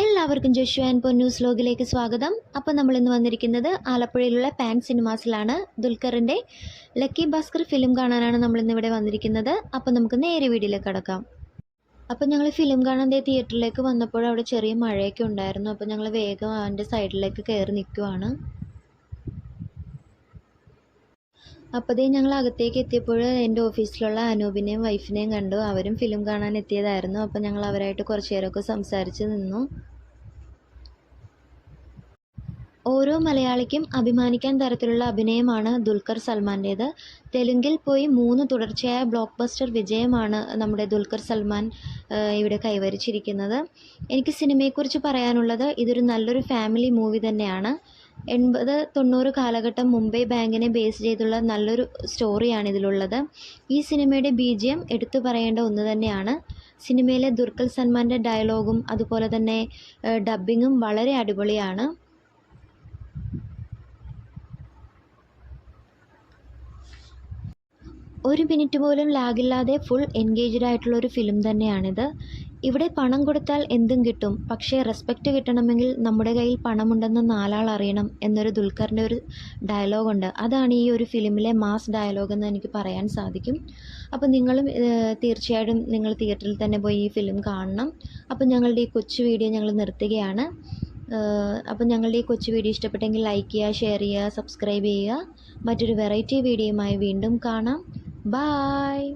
എല്ലാവർക്കും ജോഷു ആൻഡ് പൊന്നൂസ് ലോഗിലേക്ക് സ്വാഗതം. അപ്പോൾ നമ്മൾ ഇന്ന് വന്നിരിക്കുന്നത് ആലപ്പുഴയിലുള്ള പാൻ സിനിമാസിലാണ് ദുൽഖറിന്റെ ലക്കി ഭാസ്കർ ഫിലിം കാണാനാണ് നമ്മൾ ഇന്ന് ഇവിടെ വന്നിരിക്കുന്നത്. അപ്പോൾ നമുക്ക് നേരെ വീഡിയോയിലേക്ക് കടക്കാം. അപ്പോൾ ഞങ്ങൾ ഫിലിം കാണാൻ തിയേറ്ററിലേക്ക് വന്നപ്പോൾ അവിടെ ചെറിയ മഴയൊക്കെ ഉണ്ടായിരുന്നു. അപ്പോൾ ഞങ്ങൾ വേഗം അവന്റെ സൈഡിലേക്ക് കയറി നിൽക്കുവാണ്. അപ്പോൾ ദേ ഞങ്ങൾ അകത്തേക്ക് എത്തിയപ്പോൾ എന്റെ ഓഫീസിലുള്ള അനൂപിനെയും വൈഫിനെയും കണ്ടു. അവരും ഫിലിം കാണാൻ എത്തിയതായിരുന്നു അപ്പോൾ ഞങ്ങൾ അവരായിട്ട് കുറച്ച് നേരമൊക്കെ സംസാരിച്ച് നിന്നു. ഓരോ മലയാളിക്കും അഭിമാനിക്കാൻ തരത്തിലുള്ള അഭിനയമാണ് ദുൽഖർ സൽമാന്റേത്. തെലുങ്കിൽ പോയി മൂന്ന് തുടർച്ചയായ ബ്ലോക്ക് ബസ്റ്റർ വിജയമാണ് നമ്മുടെ ദുൽഖർ സൽമാൻ ഇവിടെ കൈവരിച്ചിരിക്കുന്നത്. എനിക്ക് സിനിമയെക്കുറിച്ച് പറയാനുള്ളത് ഇതൊരു നല്ലൊരു ഫാമിലി മൂവി തന്നെയാണ്. എൺപത് തൊണ്ണൂറ് കാലഘട്ടം മുംബൈ ബാങ്കിനെ ബേസ് ചെയ്തുള്ള നല്ലൊരു സ്റ്റോറിയാണ് ഇതിലുള്ളത്. ഈ സിനിമയുടെ ബി ജി എം എടുത്തു പറയേണ്ട ഒന്ന് തന്നെയാണ്. സിനിമയിലെ ദുർഗൽ സൽമാന്റെ ഡയലോഗും അതുപോലെ തന്നെ ഡബ്ബിങ്ങും വളരെ അടിപൊളിയാണ്. ഒരു മിനിറ്റ് പോലും ലാഗില്ലാതെ ഫുൾ എൻഗേജ്ഡ് ആയിട്ടുള്ള ഒരു ഫിലിം തന്നെയാണിത്. ഇവിടെ പണം കൊടുത്താൽ എന്തും കിട്ടും. പക്ഷേ റെസ്പെക്റ്റ് കിട്ടണമെങ്കിൽ നമ്മുടെ കയ്യിൽ പണമുണ്ടെന്ന് നാലാൾ അറിയണം എന്നൊരു ദുൽഖറിന്റെ ഒരു ഡയലോഗുണ്ട് അതാണ് ഈ ഒരു ഫിലിമിലെ മാസ് ഡയലോഗ് എന്ന് എനിക്ക് പറയാൻ സാധിക്കും. അപ്പോൾ നിങ്ങളും തീർച്ചയായിട്ടും നിങ്ങൾ തിയേറ്ററിൽ തന്നെ പോയി ഈ ഫിലിം കാണണം. അപ്പോൾ ഞങ്ങളുടെ ഈ കൊച്ചു വീഡിയോ ഞങ്ങൾ നിർത്തുകയാണ്. അപ്പോൾ ഞങ്ങളുടെ ഈ കൊച്ചു വീഡിയോ ഇഷ്ടപ്പെട്ടെങ്കിൽ ലൈക്ക് ചെയ്യുക ഷെയർ ചെയ്യുക സബ്സ്ക്രൈബ് ചെയ്യുക. മറ്റൊരു വെറൈറ്റി വീഡിയോയുമായി വീണ്ടും കാണാം. ബായ്